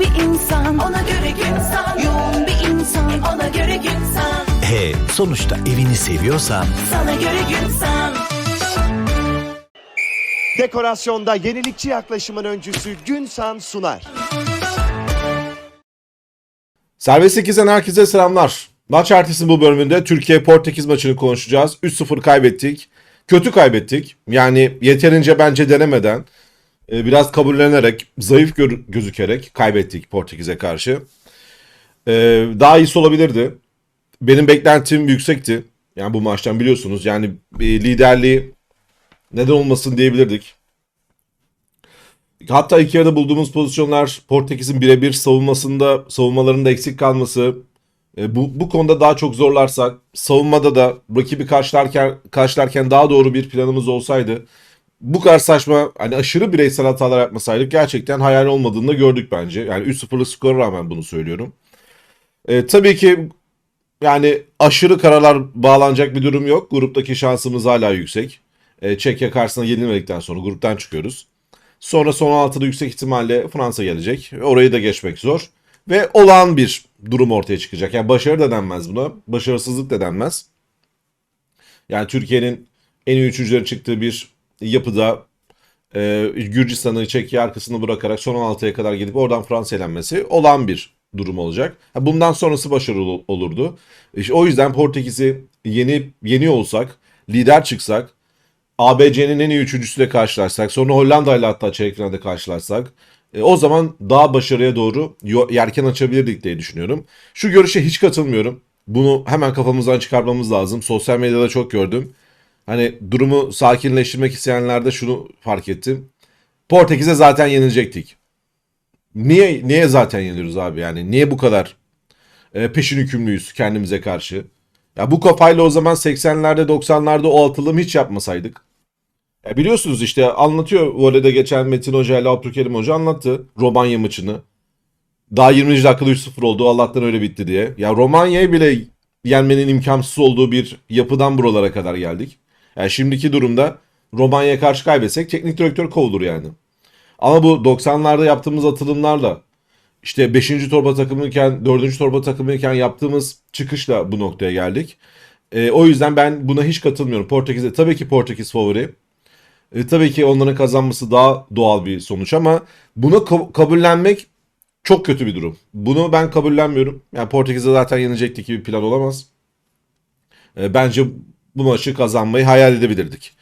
bir insan Ona göre gün san Yoğun bir insan Ona göre gün san E sonuçta evini seviyorsan Sana göre gün san Dekorasyonda yenilikçi yaklaşımın öncüsü Günsan sunar. Serbest 8'den herkese selamlar. Maç ertesi bu bölümünde Türkiye-Portekiz maçını konuşacağız. 3-0 kaybettik. Kötü kaybettik. Yani yeterince bence denemeden, e, biraz kabullenerek, zayıf gör- gözükerek kaybettik Portekiz'e karşı. E, Daha iyisi olabilirdi. Benim beklentim yüksekti. Yani bu maçtan biliyorsunuz. Yani e, liderliği neden olmasın diyebilirdik. Hatta ilk yarıda bulduğumuz pozisyonlar Portekiz'in birebir savunmasında savunmalarında eksik kalması e, bu, bu konuda daha çok zorlarsak savunmada da rakibi karşılarken, karşılarken daha doğru bir planımız olsaydı bu kadar saçma hani aşırı bireysel hatalar yapmasaydık gerçekten hayal olmadığını da gördük bence. Yani 3-0'lık skora rağmen bunu söylüyorum. E, tabii ki yani aşırı karalar bağlanacak bir durum yok. Gruptaki şansımız hala yüksek. E, Çekya karşısında yenilmedikten sonra gruptan çıkıyoruz. Sonra son 16'da yüksek ihtimalle Fransa gelecek. Orayı da geçmek zor. Ve olağan bir durum ortaya çıkacak. Yani başarı da denmez buna. Başarısızlık da denmez. Yani Türkiye'nin en iyi üçüncülerin çıktığı bir yapıda e, Gürcistan'ı Çekya arkasını bırakarak son 16'ya kadar gidip oradan Fransa elenmesi olağan bir durum olacak. Bundan sonrası başarılı ol- olurdu. İşte o yüzden Portekiz'i yeni yeni olsak, lider çıksak, ABC'nin en iyi üçüncüsüyle karşılarsak, sonra Hollanda hatta çeyrek finalde karşılarsak, e, o zaman daha başarıya doğru yelken açabilirdik diye düşünüyorum. Şu görüşe hiç katılmıyorum. Bunu hemen kafamızdan çıkarmamız lazım. Sosyal medyada çok gördüm. Hani durumu sakinleştirmek isteyenlerde şunu fark ettim. Portekiz'e zaten yenilecektik. Niye niye zaten yeniliyoruz abi yani? Niye bu kadar e, peşin hükümlüyüz kendimize karşı? Ya bu kafayla o zaman 80'lerde 90'larda o atılımı hiç yapmasaydık. Ya biliyorsunuz işte anlatıyor voleyde geçen Metin Hoca ile Abdülkerim Hoca anlattı Romanya maçını. Daha 20. dakikada 3-0 oldu Allah'tan öyle bitti diye. Ya Romanya'yı bile yenmenin imkansız olduğu bir yapıdan buralara kadar geldik. Yani şimdiki durumda Romanya'ya karşı kaybetsek teknik direktör kovulur yani. Ama bu 90'larda yaptığımız atılımlarla işte 5. torba takımıyken 4. torba takımıyken yaptığımız çıkışla bu noktaya geldik. E, o yüzden ben buna hiç katılmıyorum. Portekiz'e tabii ki Portekiz favori. E, tabii ki onların kazanması daha doğal bir sonuç ama bunu ka- kabullenmek çok kötü bir durum. Bunu ben kabullenmiyorum. Yani Portekiz'e zaten yenecektik gibi bir plan olamaz. E, bence bu maçı kazanmayı hayal edebilirdik.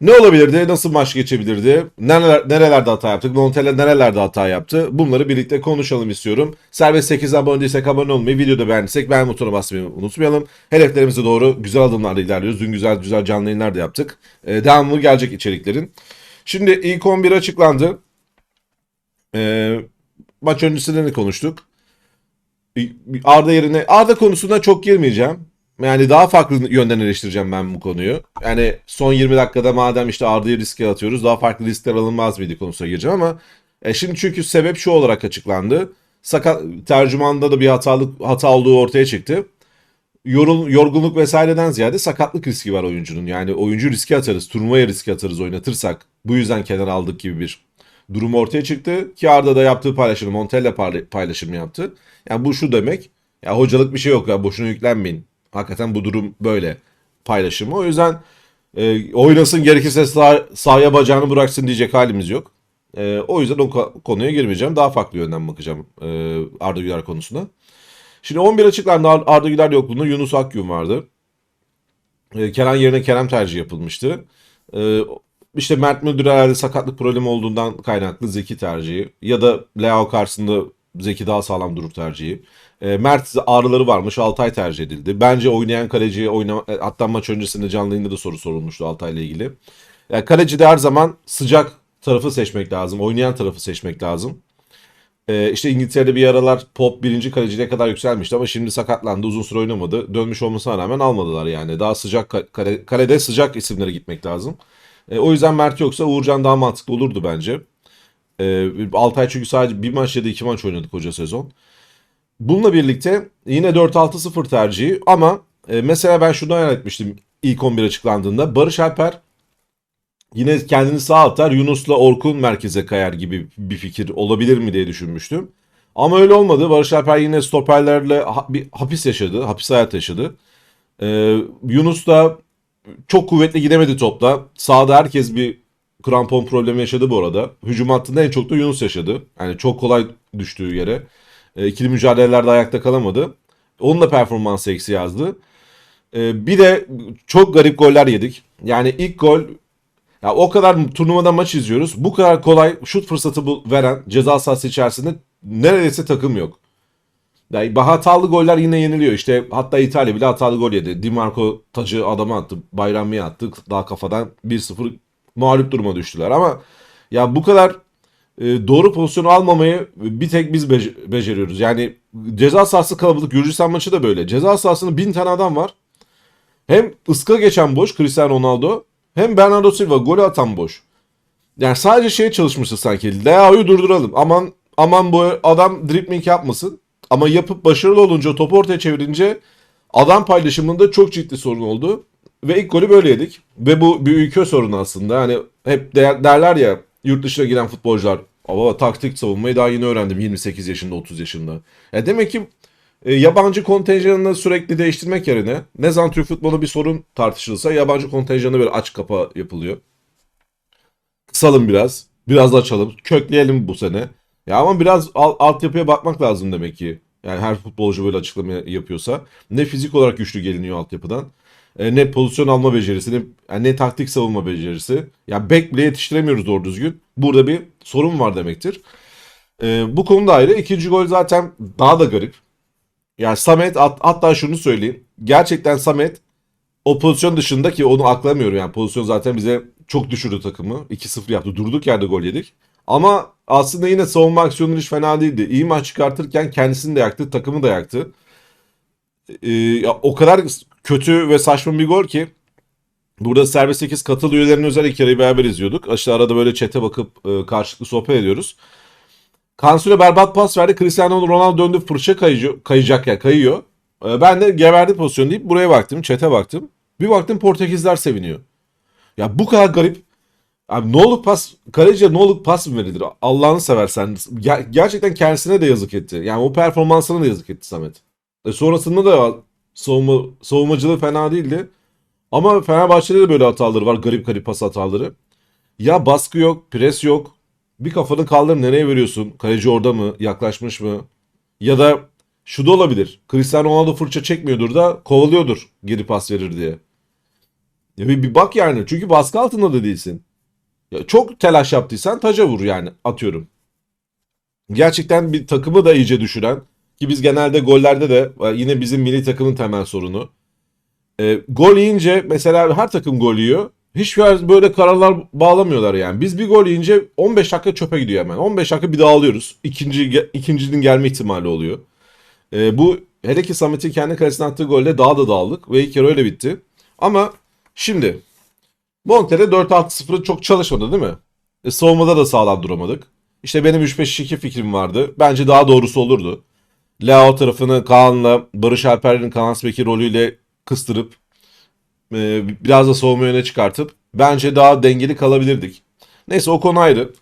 Ne olabilirdi? Nasıl maç geçebilirdi? Nereler, nerelerde hata yaptık? Montella nerelerde hata yaptı? Bunları birlikte konuşalım istiyorum. Serbest 8 abone değilsek abone olmayı, videoda beğendiysek beğen butonuna basmayı unutmayalım. Hedeflerimize doğru güzel adımlarla ilerliyoruz. Dün güzel güzel canlı yayınlar da yaptık. Ee, devamlı gelecek içeriklerin. Şimdi ilk 11 açıklandı. Ee, maç öncesinde ne konuştuk? Arda yerine Arda konusuna çok girmeyeceğim. Yani daha farklı yönden eleştireceğim ben bu konuyu. Yani son 20 dakikada madem işte Arda'yı riske atıyoruz daha farklı riskler alınmaz mıydı konusuna gireceğim ama e, şimdi çünkü sebep şu olarak açıklandı. Sakat tercümanda da bir hatalık hata olduğu ortaya çıktı. Yorul, yorgunluk vesaireden ziyade sakatlık riski var oyuncunun. Yani oyuncu riske atarız, turnuvaya riske atarız oynatırsak. Bu yüzden kenar aldık gibi bir durum ortaya çıktı. Ki Arda da yaptığı paylaşımı Montella paylaşımı yaptı. Yani bu şu demek. Ya hocalık bir şey yok ya boşuna yüklenmeyin. Hakikaten bu durum böyle paylaşımı. O yüzden e, oynasın gerekirse sağ, sahaya bacağını bıraksın diyecek halimiz yok. E, o yüzden o ko- konuya girmeyeceğim. Daha farklı yönden bakacağım e, Arda Güler konusuna. Şimdi 11 açıklandı Ar- Arda Güler yokluğunda Yunus Akgün vardı. E, Kenan yerine Kerem tercih yapılmıştı. E, işte Mert Müldür herhalde sakatlık problemi olduğundan kaynaklı Zeki tercihi. Ya da Leo karşısında Zeki daha sağlam durur tercihi. E, Mert ağrıları varmış Altay tercih edildi. Bence oynayan kaleciye oynama, e, hatta maç öncesinde canlı yayında da soru sorulmuştu Altay'la ilgili. Yani kalecide her zaman sıcak tarafı seçmek lazım. Oynayan tarafı seçmek lazım. E, işte İngiltere'de bir aralar Pop birinci kaleciye kadar yükselmişti ama şimdi sakatlandı uzun süre oynamadı. Dönmüş olmasına rağmen almadılar yani. Daha sıcak ka- kale, kalede sıcak isimlere gitmek lazım. E, o yüzden Mert yoksa Uğurcan daha mantıklı olurdu bence. E, Altay çünkü sadece bir maç ya da iki maç oynadı koca sezon. Bununla birlikte yine 4-6-0 tercihi ama e, mesela ben şunu hayal etmiştim ilk 11 açıklandığında. Barış Alper yine kendini sağ atar Yunus'la Orkun merkeze kayar gibi bir fikir olabilir mi diye düşünmüştüm. Ama öyle olmadı. Barış Alper yine stoperlerle ha- bir hapis yaşadı. Hapis hayat yaşadı. Ee, Yunus da çok kuvvetli gidemedi topta. Sağda herkes bir krampon problemi yaşadı bu arada. Hücum hattında en çok da Yunus yaşadı. Yani çok kolay düştüğü yere. E, ikili mücadelelerde ayakta kalamadı. Onun da performansı eksi yazdı. E, bir de çok garip goller yedik. Yani ilk gol ya o kadar turnuvada maç izliyoruz. Bu kadar kolay şut fırsatı bu- veren ceza sahası içerisinde neredeyse takım yok. Yani hatalı goller yine yeniliyor. İşte hatta İtalya bile hatalı gol yedi. Di Marco tacı adama attı. Bayramiye attı. Daha kafadan 1-0 mağlup duruma düştüler. Ama ya bu kadar e, doğru pozisyonu almamayı bir tek biz bece- beceriyoruz. Yani ceza sahası kalabalık. Gürcistan maçı da böyle. Ceza sahasında bin tane adam var. Hem ıska geçen boş Cristiano Ronaldo hem Bernardo Silva golü atan boş. Yani sadece şeye çalışmışız sanki. Leao'yu durduralım. Aman aman bu adam dribbling yapmasın. Ama yapıp başarılı olunca topu ortaya çevirince adam paylaşımında çok ciddi sorun oldu. Ve ilk golü böyle yedik. Ve bu bir ülke sorunu aslında. Hani hep der- derler ya yurt dışına giden futbolcular. Ama taktik savunmayı daha yeni öğrendim 28 yaşında 30 yaşında. Ya demek ki e, yabancı kontenjanını sürekli değiştirmek yerine ne zaman Türk futbolu bir sorun tartışılırsa yabancı kontenjanı böyle aç kapa yapılıyor. Kısalım biraz. Biraz açalım. Kökleyelim bu sene. Ya ama biraz al- altyapıya bakmak lazım demek ki. Yani her futbolcu böyle açıklama yapıyorsa. Ne fizik olarak güçlü geliniyor altyapıdan. E, ne pozisyon alma becerisi, ne, yani ne taktik savunma becerisi. Ya bek bile yetiştiremiyoruz doğru düzgün. Burada bir sorun var demektir. E, bu konuda ayrı. İkinci gol zaten daha da garip. Yani Samet hat- hatta şunu söyleyeyim. Gerçekten Samet o pozisyon dışında ki onu aklamıyorum yani pozisyon zaten bize çok düşürdü takımı. 2-0 yaptı. Durduk yerde gol yedik. Ama aslında yine savunma aksiyonu hiç fena değildi. İyi maç çıkartırken kendisini de yaktı, takımı da yaktı. Ee, ya o kadar kötü ve saçma bir gol ki burada Serbest 8 katıl üyelerinin özel iki yarıyı beraber izliyorduk. Aşağı arada böyle çete bakıp e, karşılıklı sohbet ediyoruz. Kansu'ya berbat pas verdi. Cristiano Ronaldo döndü fırça kayıcı, kayacak ya kayıyor. E, ben de geberdi pozisyon deyip buraya baktım. Çete baktım. Bir baktım Portekizler seviniyor. Ya bu kadar garip. Abi ne olup pas, kaleciye ne olup pas mı verilir? Allah'ını seversen. Ger- gerçekten kendisine de yazık etti. Yani o performansına da yazık etti Samet. E sonrasında da savunma, savunmacılığı fena değildi. Ama Fenerbahçe'de de böyle hataları var. Garip garip pas hataları. Ya baskı yok, pres yok. Bir kafanı kaldır nereye veriyorsun? Kaleci orada mı? Yaklaşmış mı? Ya da şu da olabilir. Cristiano Ronaldo fırça çekmiyordur da kovalıyordur geri pas verir diye. Ya bir, bir bak yani. Çünkü baskı altında da değilsin. Ya çok telaş yaptıysan taca vur yani atıyorum. Gerçekten bir takımı da iyice düşüren ki biz genelde gollerde de e, yine bizim milli takımın temel sorunu. E, gol yiyince mesela her takım gol yiyor. Hiçbir böyle kararlar bağlamıyorlar yani. Biz bir gol yiyince 15 dakika çöpe gidiyor hemen. 15 dakika bir daha alıyoruz. İkinci, ikincinin gelme ihtimali oluyor. E, bu hele ki Samet'in kendi kalesine attığı golde daha da dağıldık ve ilk kere öyle bitti. Ama şimdi Montero 4-6-0'ı çok çalışmadı değil mi? E, savunmada da sağlam duramadık. İşte benim 3-5-2 fikrim vardı. Bence daha doğrusu olurdu. Leao tarafını Kaan'la Barış Alper'in Kaan Speki rolüyle kıstırıp e, biraz da savunma yöne çıkartıp bence daha dengeli kalabilirdik. Neyse o konu ayrı.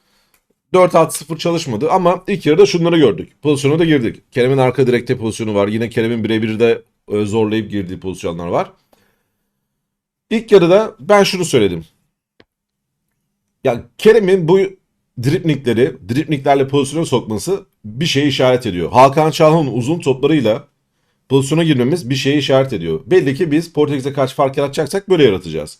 4-6-0 çalışmadı ama ilk yarıda şunları gördük. Pozisyona da girdik. Kerem'in arka direkte pozisyonu var. Yine Kerem'in birebir de e, zorlayıp girdiği pozisyonlar var. İlk yarıda ben şunu söyledim. Ya Kerem'in bu driplingleri, driplinglerle pozisyona sokması bir şeye işaret ediyor. Hakan Çalhanoğlu'nun uzun toplarıyla pozisyona girmemiz bir şeye işaret ediyor. Belli ki biz Portekiz'e karşı fark yaratacaksak böyle yaratacağız.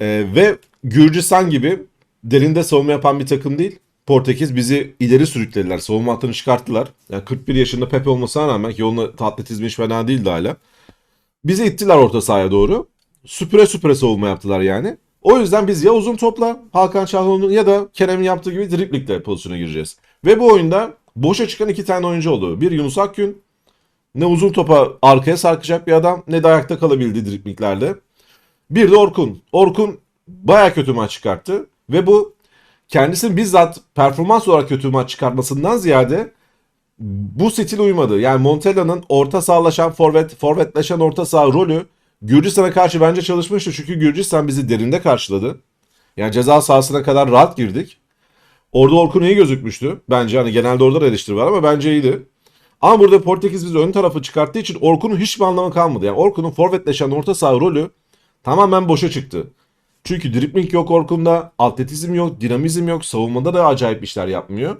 Ee, ve Gürcistan gibi derinde savunma yapan bir takım değil. Portekiz bizi ileri sürüklediler. Savunma hattını çıkarttılar. Yani 41 yaşında Pepe olmasına rağmen ki onun atletizmi hiç fena değildi hala. Bizi ittiler orta sahaya doğru. Süpüre süpüre savunma yaptılar yani. O yüzden biz ya uzun topla Hakan Çalhanoğlu'nun ya da Kerem'in yaptığı gibi driplikle pozisyona gireceğiz. Ve bu oyunda boşa çıkan iki tane oyuncu oldu. Bir Yunus Akgün ne uzun topa arkaya sarkacak bir adam ne de ayakta kalabildi dripliklerde. Bir de Orkun. Orkun baya kötü maç çıkarttı. Ve bu kendisinin bizzat performans olarak kötü maç çıkartmasından ziyade bu stil uymadı. Yani Montella'nın orta sahalaşan forvet, forvetleşen orta saha rolü Gürcistan'a karşı bence çalışmıştı. Çünkü Gürcistan bizi derinde karşıladı. Yani ceza sahasına kadar rahat girdik. Orada Orkun iyi gözükmüştü. Bence hani genelde orada da var ama bence iyiydi. Ama burada Portekiz bizi ön tarafı çıkarttığı için Orkun'un hiçbir anlamı kalmadı. Yani Orkun'un forvetleşen orta saha rolü tamamen boşa çıktı. Çünkü dribling yok Orkun'da, atletizm yok, dinamizm yok, savunmada da acayip işler yapmıyor.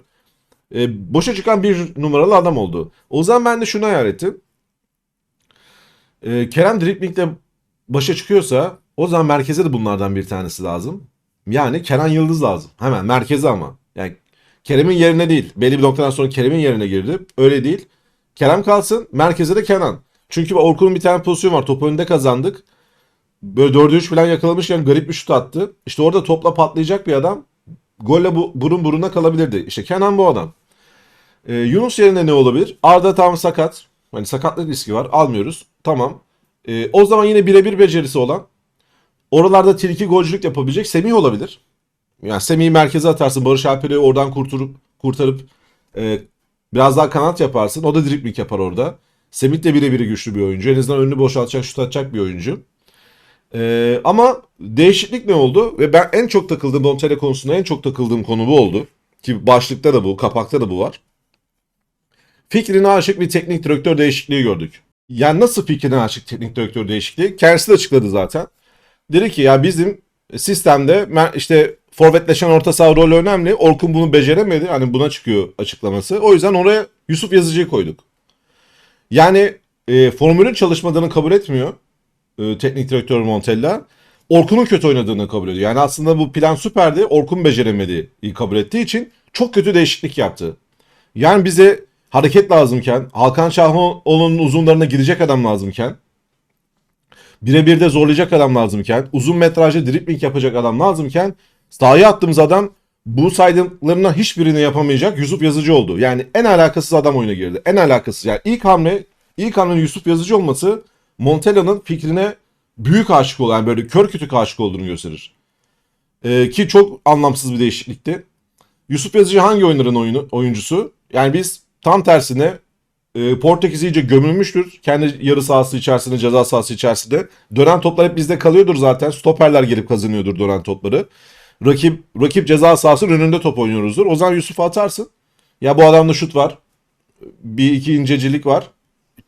E, boşa çıkan bir numaralı adam oldu. O zaman ben de şunu hayal ettim. E, Kerem driblingle başa çıkıyorsa o zaman merkeze de bunlardan bir tanesi lazım. Yani Kenan Yıldız lazım. Hemen merkeze ama. Yani Kerem'in yerine değil. Belli bir noktadan sonra Kerem'in yerine girdi. Öyle değil. Kerem kalsın. Merkeze de Kenan. Çünkü Orkun'un bir tane pozisyonu var. Top önünde kazandık. Böyle 4'e 3 falan yakalamışken garip bir şut attı. İşte orada topla patlayacak bir adam. Golle bu, burun buruna kalabilirdi. İşte Kenan bu adam. Ee, Yunus yerine ne olabilir? Arda tam sakat. Hani sakatlık riski var. Almıyoruz. Tamam. Ee, o zaman yine birebir becerisi olan oralarda tilki golcülük yapabilecek Semih olabilir. Yani Semih'i merkeze atarsın. Barış Alper'i oradan kurtarıp kurtarıp e, biraz daha kanat yaparsın. O da dribling yapar orada. Semih de birebir güçlü bir oyuncu. En azından önünü boşaltacak, şut atacak bir oyuncu. E, ama değişiklik ne oldu? Ve ben en çok takıldığım Montella konusunda en çok takıldığım konu bu oldu. Ki başlıkta da bu, kapakta da bu var. Fikrine aşık bir teknik direktör değişikliği gördük. Yani nasıl fikrine aşık teknik direktör değişikliği? Kendisi de açıkladı zaten. Dedi ki ya bizim sistemde işte forvetleşen orta saha rolü önemli. Orkun bunu beceremedi. Hani buna çıkıyor açıklaması. O yüzden oraya Yusuf Yazıcı'yı koyduk. Yani e, formülün çalışmadığını kabul etmiyor e, teknik direktör Montella. Orkun'un kötü oynadığını kabul ediyor. Yani aslında bu plan süperdi. Orkun beceremediği kabul ettiği için çok kötü değişiklik yaptı. Yani bize hareket lazımken, Hakan Şahoğlu'nun uzunlarına gidecek adam lazımken, birebir de zorlayacak adam lazımken, uzun metrajlı dribbling yapacak adam lazımken sahaya attığımız adam bu saydıklarından hiçbirini yapamayacak Yusuf Yazıcı oldu. Yani en alakasız adam oyuna girdi. En alakasız. Yani ilk hamle, ilk hamlenin Yusuf Yazıcı olması Montella'nın fikrine büyük aşık olan, yani böyle kör kütük aşık olduğunu gösterir. Ee, ki çok anlamsız bir değişiklikti. Yusuf Yazıcı hangi oyunların oyunu, oyuncusu? Yani biz tam tersine e, Portekiz iyice gömülmüştür. Kendi yarı sahası içerisinde, ceza sahası içerisinde. Dönen toplar hep bizde kalıyordur zaten. Stoperler gelip kazanıyordur dönen topları. Rakip rakip ceza sahasının önünde top oynuyoruzdur. O zaman Yusuf'u atarsın. Ya bu adamda şut var. Bir iki incecilik var.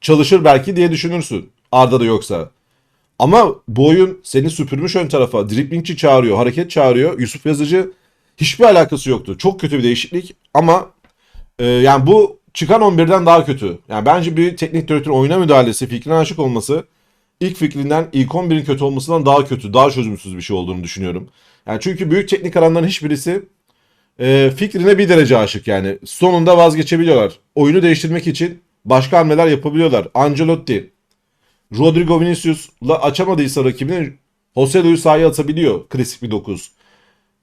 Çalışır belki diye düşünürsün. Arda da yoksa. Ama bu oyun seni süpürmüş ön tarafa. Driblingçi çağırıyor, hareket çağırıyor. Yusuf Yazıcı hiçbir alakası yoktu. Çok kötü bir değişiklik ama e, yani bu çıkan 11'den daha kötü. Yani bence bir teknik direktörün oyuna müdahalesi, fikrine aşık olması ilk fikrinden ilk 11'in kötü olmasından daha kötü, daha çözümsüz bir şey olduğunu düşünüyorum. Yani çünkü büyük teknik adamların hiçbirisi e, fikrine bir derece aşık yani. Sonunda vazgeçebiliyorlar. Oyunu değiştirmek için başka hamleler yapabiliyorlar. Ancelotti, Rodrigo Vinicius'la açamadıysa rakibini Jose Luis sahaya atabiliyor. Klasik bir 9.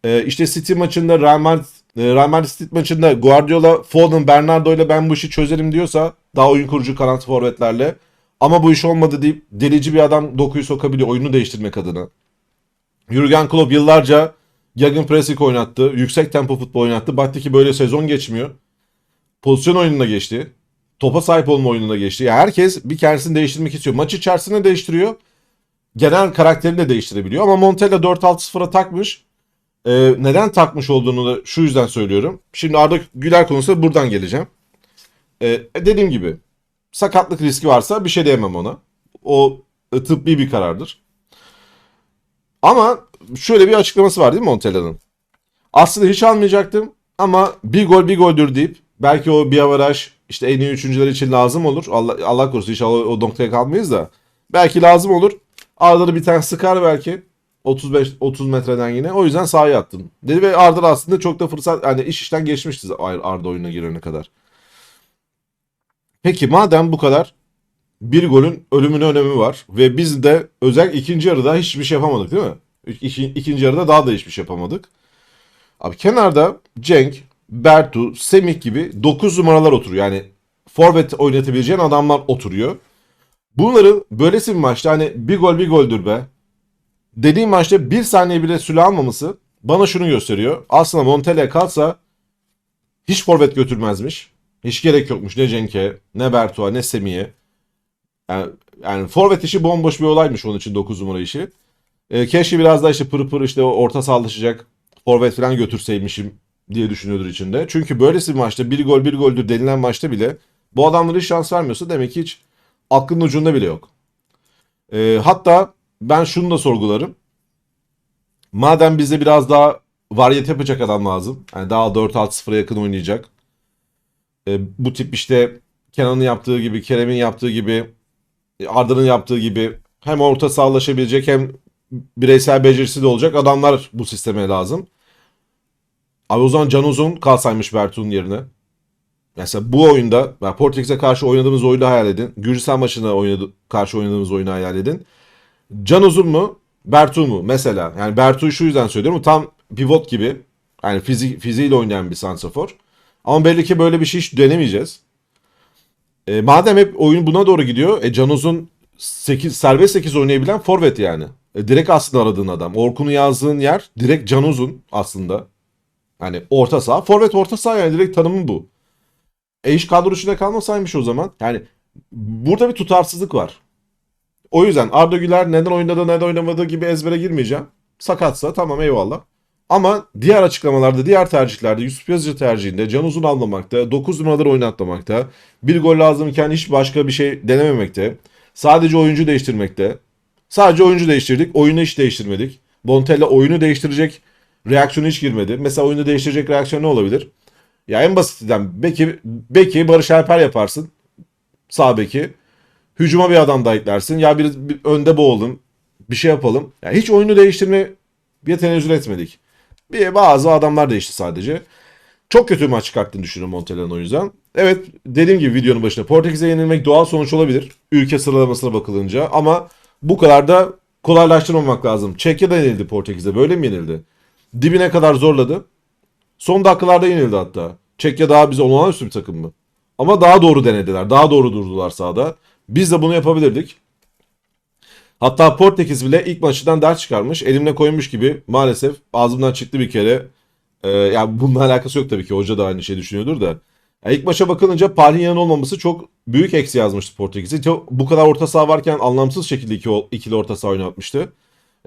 Ee, işte City maçında Real Madrid, e, Real Madrid City maçında Guardiola, Foden, Bernardo ile ben bu işi çözerim diyorsa daha oyun kurucu kanat forvetlerle ama bu iş olmadı deyip delici bir adam dokuyu sokabiliyor oyunu değiştirmek adına. Jurgen Klopp yıllarca Gegenpressing oynattı. Yüksek tempo futbol oynattı. Baktı ki böyle sezon geçmiyor. Pozisyon oyununa geçti. Topa sahip olma oyununa geçti. Yani herkes bir kendisini değiştirmek istiyor. Maç içerisinde değiştiriyor. Genel karakterini de değiştirebiliyor. Ama Montella 4-6-0'a takmış. Ee, neden takmış olduğunu da şu yüzden söylüyorum. Şimdi Arda Güler konusunda buradan geleceğim. Ee, dediğim gibi sakatlık riski varsa bir şey diyemem ona. O e, tıbbi bir karardır. Ama şöyle bir açıklaması var değil mi Montella'nın? Aslında hiç almayacaktım ama bir gol bir goldür deyip belki o bir avaraj işte en iyi üçüncüler için lazım olur. Allah, Allah korusun inşallah o noktaya kalmayız da. Belki lazım olur. Arda'da bir tane sıkar belki. 35 30 metreden yine. O yüzden sahaya attım. Dedi ve Arda da aslında çok da fırsat yani iş işten geçmişti Arda oyuna girene kadar. Peki madem bu kadar bir golün ölümüne önemi var ve biz de özel ikinci yarıda hiçbir şey yapamadık değil mi? İki, ikinci yarıda daha da hiçbir şey yapamadık. Abi kenarda Cenk, Bertu, Semih gibi 9 numaralar oturuyor. Yani forvet oynatabileceğin adamlar oturuyor. Bunların böylesi bir maçta hani bir gol bir goldür be. Dediğim maçta bir saniye bile süre almaması bana şunu gösteriyor. Aslında Montella kalsa hiç forvet götürmezmiş. Hiç gerek yokmuş ne Cenk'e, ne Bertu'a, ne Semih'e. Yani, yani forvet işi bomboş bir olaymış onun için 9 numara işi. E, keşke biraz daha işte pır pır işte orta sağlaşacak forvet falan götürseymişim diye düşünüyordur içinde. Çünkü böylesi bir maçta bir gol bir goldür denilen maçta bile bu adamlara hiç şans vermiyorsa demek ki hiç aklının ucunda bile yok. Ee, hatta ben şunu da sorgularım. Madem bize biraz daha varyete yapacak adam lazım. Yani daha 4-6-0'a yakın oynayacak. Ee, bu tip işte Kenan'ın yaptığı gibi, Kerem'in yaptığı gibi, Arda'nın yaptığı gibi hem orta sahalaşabilecek hem bireysel becerisi de olacak adamlar bu sisteme lazım. Abi o zaman Can Uzun kalsaymış Bertu'nun yerine. Mesela bu oyunda Portekiz'e karşı oynadığımız oyunu hayal edin. Gürcistan maçına oynadı, karşı oynadığımız oyunu hayal edin. Can Uzun mu? Bertu mu? Mesela. Yani Bertu'yu şu yüzden söylüyorum. Tam pivot gibi. Yani fizik, fiziğiyle oynayan bir sansafor. Ama belli ki böyle bir şey hiç denemeyeceğiz. E, madem hep oyun buna doğru gidiyor. E, Can Uzun 8, serbest 8 oynayabilen forvet yani. E, direkt aslında aradığın adam. Orkun'u yazdığın yer direkt Can Uzun aslında. Hani orta saha. Forvet orta saha yani direkt tanımı bu. E iş kadro içinde kalmasaymış o zaman. Yani burada bir tutarsızlık var. O yüzden Arda Güler neden oynadı neden oynamadığı gibi ezbere girmeyeceğim. Sakatsa tamam eyvallah. Ama diğer açıklamalarda, diğer tercihlerde, Yusuf Yazıcı tercihinde Can Uzun almamakta, 9 numaraları oynatmamakta, bir gol lazımken hiç başka bir şey denememekte, sadece oyuncu değiştirmekte, sadece oyuncu değiştirdik, oyunu hiç değiştirmedik. Bontella oyunu değiştirecek reaksiyonu hiç girmedi. Mesela oyunu değiştirecek reaksiyon ne olabilir? Ya en basitinden beki, beki Barış Alper yaparsın. Sağ beki. Hücuma bir adam daha eklersin. Ya bir, bir önde boğalım. Bir şey yapalım. Ya hiç oyunu değiştirme bir tenezzül etmedik. Bir bazı adamlar değişti sadece. Çok kötü bir maç çıkarttığını düşünüyorum Montella'nın o yüzden. Evet dediğim gibi videonun başında Portekiz'e yenilmek doğal sonuç olabilir. Ülke sıralamasına bakılınca ama bu kadar da kolaylaştırmamak lazım. Çekya'da yenildi Portekiz'e böyle mi yenildi? Dibine kadar zorladı. Son dakikalarda yenildi hatta. Çekya daha bize olağanüstü bir takım mı? Ama daha doğru denediler. Daha doğru durdular sahada. Biz de bunu yapabilirdik. Hatta Portekiz bile ilk maçından ders çıkarmış. Elimle koymuş gibi maalesef ağzımdan çıktı bir kere. Ee, yani bununla alakası yok tabii ki. Hoca da aynı şey düşünüyordur da. Yani ilk maça bakılınca Palhinha'nın olmaması çok büyük eksi yazmıştı Portekiz'e. Bu kadar orta saha varken anlamsız şekilde iki, ikili orta saha oynatmıştı.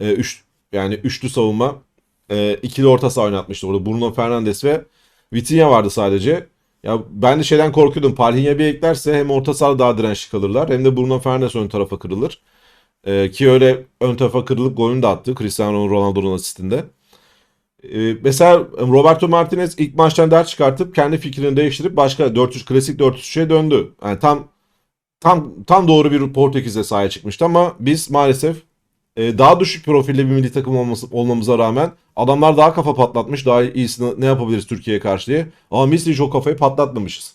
Ee, üç, yani üçlü savunma. Ee, ikili orta saha oynatmıştı orada. Bruno Fernandes ve Vitinha vardı sadece. Ya ben de şeyden korkuyordum. Palhinha bir eklerse hem orta sahada daha dirençli kalırlar hem de Bruno Fernandes ön tarafa kırılır. Ee, ki öyle ön tarafa kırılıp golünü de attı. Cristiano Ronaldo'nun asistinde. Ee, mesela Roberto Martinez ilk maçtan ders çıkartıp kendi fikrini değiştirip başka 400 klasik 403'e döndü. Yani tam tam tam doğru bir Portekiz'e sahaya çıkmıştı ama biz maalesef e, daha düşük profilde bir milli takım olması, olmamıza rağmen adamlar daha kafa patlatmış. Daha iyisini ne yapabiliriz Türkiye'ye karşı diye. Ama biz hiç o kafayı patlatmamışız.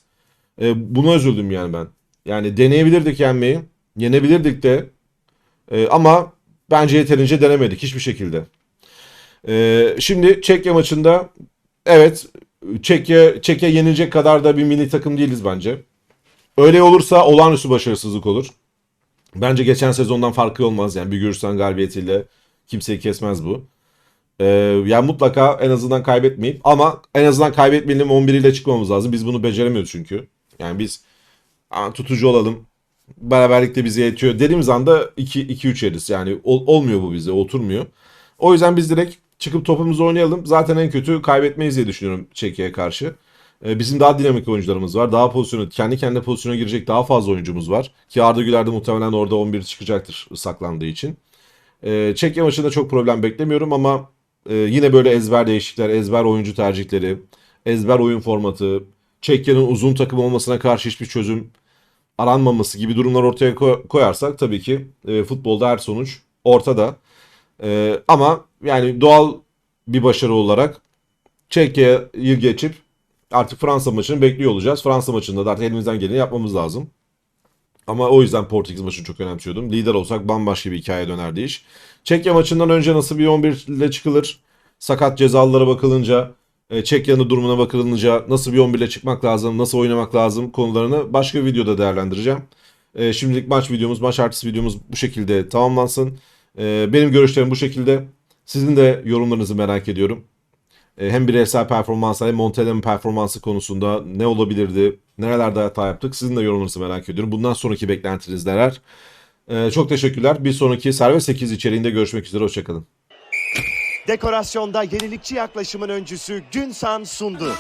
E, buna üzüldüm yani ben. Yani deneyebilirdik yenmeyi. Yenebilirdik de. E, ama bence yeterince denemedik hiçbir şekilde. E, şimdi Çekya maçında evet Çekya, Çekya yenilecek kadar da bir milli takım değiliz bence. Öyle olursa olağanüstü başarısızlık olur. Bence geçen sezondan farkı olmaz yani bir Gürcistan galibiyetiyle kimseyi kesmez bu. Ee, yani mutlaka en azından kaybetmeyip ama en azından kaybetmeyelim 11 ile çıkmamız lazım. Biz bunu beceremiyoruz çünkü. Yani biz "Aa, tutucu olalım. Beraberlikte bize yetiyor. Dediğimiz anda 2-3 yeriz. Yani ol- olmuyor bu bize oturmuyor. O yüzden biz direkt çıkıp topumuzu oynayalım. Zaten en kötü kaybetmeyiz diye düşünüyorum Çekya'ya karşı. Ee, Bizim daha dinamik oyuncularımız var. Daha pozisyonu, kendi kendine pozisyona girecek daha fazla oyuncumuz var. Ki Arda Güler de muhtemelen orada 11 çıkacaktır saklandığı için. Ee, Çekya maçında çok problem beklemiyorum ama e, yine böyle ezber değişiklikler, ezber oyuncu tercihleri, ezber oyun formatı, Çekya'nın uzun takım olmasına karşı hiçbir çözüm aranmaması gibi durumlar ortaya ko- koyarsak tabii ki e, futbolda her sonuç ortada. E, ama yani doğal bir başarı olarak Çekya'yı geçip artık Fransa maçını bekliyor olacağız. Fransa maçında da artık elimizden geleni yapmamız lazım. Ama o yüzden Portekiz maçını çok önemsiyordum. Lider olsak bambaşka bir hikaye dönerdi iş. Çekya maçından önce nasıl bir 11 ile çıkılır? Sakat cezalılara bakılınca, e, Çekya'nın durumuna bakılınca nasıl bir 11 ile çıkmak lazım, nasıl oynamak lazım konularını başka bir videoda değerlendireceğim. E, şimdilik maç videomuz, maç artısı videomuz bu şekilde tamamlansın. E, benim görüşlerim bu şekilde. Sizin de yorumlarınızı merak ediyorum. E, hem bireysel performansı hem Montella'nın performansı konusunda ne olabilirdi, nerelerde hata yaptık sizin de yorumlarınızı merak ediyorum. Bundan sonraki beklentiniz neler? E, çok teşekkürler. Bir sonraki Servet 8 içeriğinde görüşmek üzere. Hoşçakalın. Dekorasyonda yenilikçi yaklaşımın öncüsü Günsan sundu.